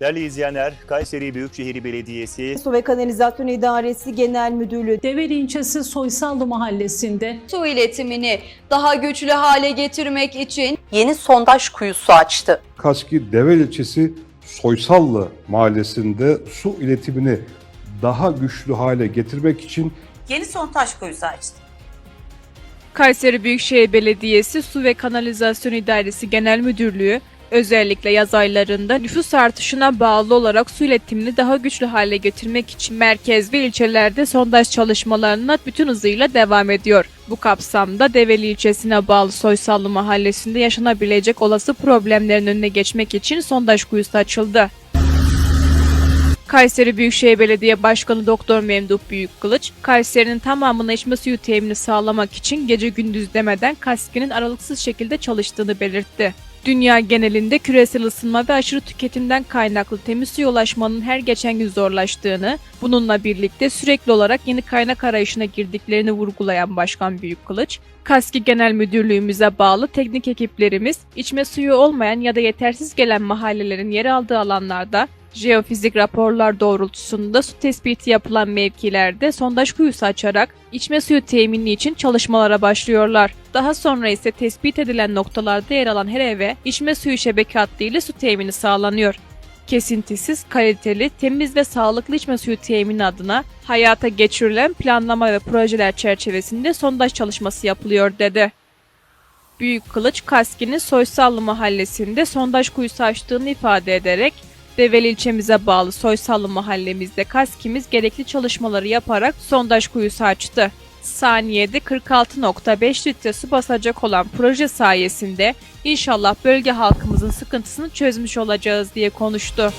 Değerli izleyenler, Kayseri Büyükşehir Belediyesi Su ve Kanalizasyon İdaresi Genel Müdürlüğü Develi ilçesi Soysallı mahallesinde su iletimini daha güçlü hale getirmek için yeni sondaj kuyusu açtı. Kaski Devel ilçesi Soysallı mahallesinde su iletimini daha güçlü hale getirmek için Yeni sondaj kuyusu açtı. Kayseri Büyükşehir Belediyesi Su ve Kanalizasyon İdaresi Genel Müdürlüğü özellikle yaz aylarında nüfus artışına bağlı olarak su iletimini daha güçlü hale getirmek için merkez ve ilçelerde sondaj çalışmalarına bütün hızıyla devam ediyor. Bu kapsamda Develi ilçesine bağlı Soysallı mahallesinde yaşanabilecek olası problemlerin önüne geçmek için sondaj kuyusu açıldı. Kayseri Büyükşehir Belediye Başkanı Doktor Memduh Büyükkılıç, Kayseri'nin tamamına içme suyu temini sağlamak için gece gündüz demeden KASKİ'nin aralıksız şekilde çalıştığını belirtti. Dünya genelinde küresel ısınma ve aşırı tüketimden kaynaklı temiz suya ulaşmanın her geçen gün zorlaştığını, bununla birlikte sürekli olarak yeni kaynak arayışına girdiklerini vurgulayan Başkan Büyükkılıç, KASKİ Genel Müdürlüğümüze bağlı teknik ekiplerimiz, içme suyu olmayan ya da yetersiz gelen mahallelerin yer aldığı alanlarda Jeofizik raporlar doğrultusunda su tespiti yapılan mevkilerde sondaj kuyusu açarak içme suyu temini için çalışmalara başlıyorlar. Daha sonra ise tespit edilen noktalarda yer alan her eve içme suyu şebeke hattıyla su temini sağlanıyor. Kesintisiz, kaliteli, temiz ve sağlıklı içme suyu temini adına hayata geçirilen planlama ve projeler çerçevesinde sondaj çalışması yapılıyor dedi. Büyük Kılıç Kaski'nin Soysallı mahallesinde sondaj kuyusu açtığını ifade ederek Develi ilçemize bağlı Soysallı mahallemizde KASKİ'miz gerekli çalışmaları yaparak sondaj kuyusu açtı saniyede 46.5 litre su basacak olan proje sayesinde inşallah bölge halkımızın sıkıntısını çözmüş olacağız diye konuştu.